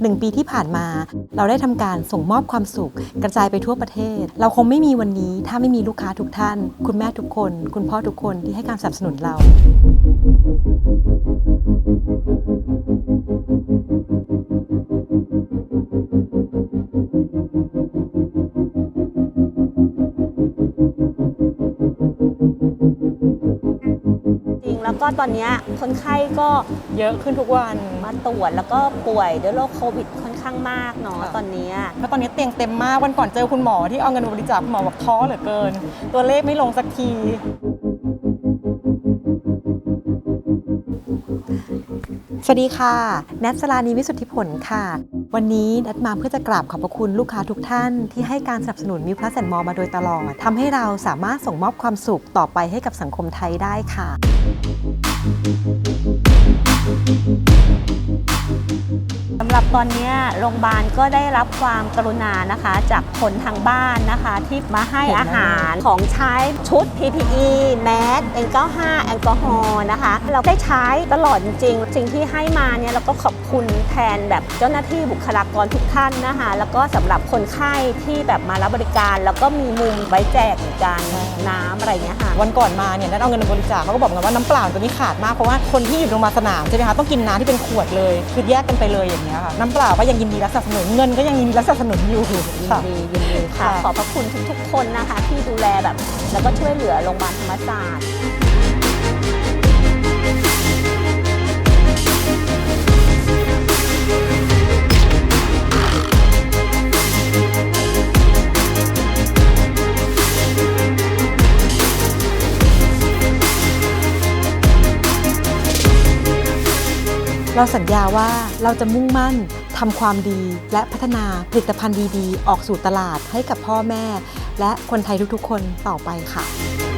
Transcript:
หนึ่งปีที่ผ่านมาเราได้ทำการส่งมอบความสุข กระจายไปทั่วประเทศ เราคงไม่มีวันนี้ถ้าไม่มีลูกค้าทุกท่าน คุณแม่ทุกคน คุณพ่อทุกคนที่ให้การสนับสนุนเรา ก็ตอนเนี้ยคนไข้ก็เยอะขึ้นทุกวันมาตรวจแล้วก็ป่วยด้วยโรคโควิดค่อนข้างมากเนาะค่ะ ตอนเนี้ยแล้วตอนนี้เตียงเต็มมากวันก่อนเจอคุณหมอที่เอาเงินมาบริจาคคุณหมอบอกท้อเหลือเกิน ตัวเลขไม่ลงสักที สวัสดีค่ะ แนทสลานีวิสุทธิผลค่ะ วันนี้แนทมาเพื่อจะกราบขอบพระคุณลูกค้าทุกท่าน ที่ให้การสนับสนุนมิวพลัสแอนมอมาโดยตลอดทำให้เราสามารถส่งมอบความสุขต่อไปให้กับสังคมไทยได้ค่ะำหรับตอนเนี้ยโรงพยาบาลก็ได้รับความกรุณานะคะ จากคนทางบ้านนะคะที่มาให้เห็นนะอาหารของใช้ชุด PPE แมส N95 แอลกอฮอล์นะคะ เราได้ใช้ตลอดจริงๆสิ่งที่ให้มาเนี่ยเราก็ขอบคุณแทนแบบเจ้าหน้าที่บุคลากรทุกท่านนะคะ แล้วก็สำหรับคนไข้ที่แบบมารับบริการ แล้วก็มีมุมไว้แจกการน้ำอะไรอย่างเงี้ยค่ะวันก่อนมาเนี่ยแนทเอาเงินมาบริจาคเขาก็บอกกันว่าน้ำเปล่าตัวนี้ขาดมากเพราะว่าคนที่อยู่โรงพยาบาลสนามใช่ไหมคะต้องกินน้ำที่เป็นขวดเลยคือแยกกันไปเลยอย่างเงี้ยค่ะน้ำเปล่าก็ยังยินดีรับสนับสนุนเงินก็ยังยินดีรับสนับสนุนอยู่ยินค่ะ ดียินดีค่ะ ค่ะ ขอบพระคุณทุกๆคนนะคะ ที่ดูแลแบบ แล้วก็ช่วยเหลือโรงพยาบาลธรรมศาสตร์ เราสัญญาว่าเราจะมุ่งมั่นทำความดี และพัฒนาผลิตภัณฑ์ดีๆ ออกสู่ตลาดให้กับพ่อแม่ และคนไทยทุกๆ คนต่อไปค่ะ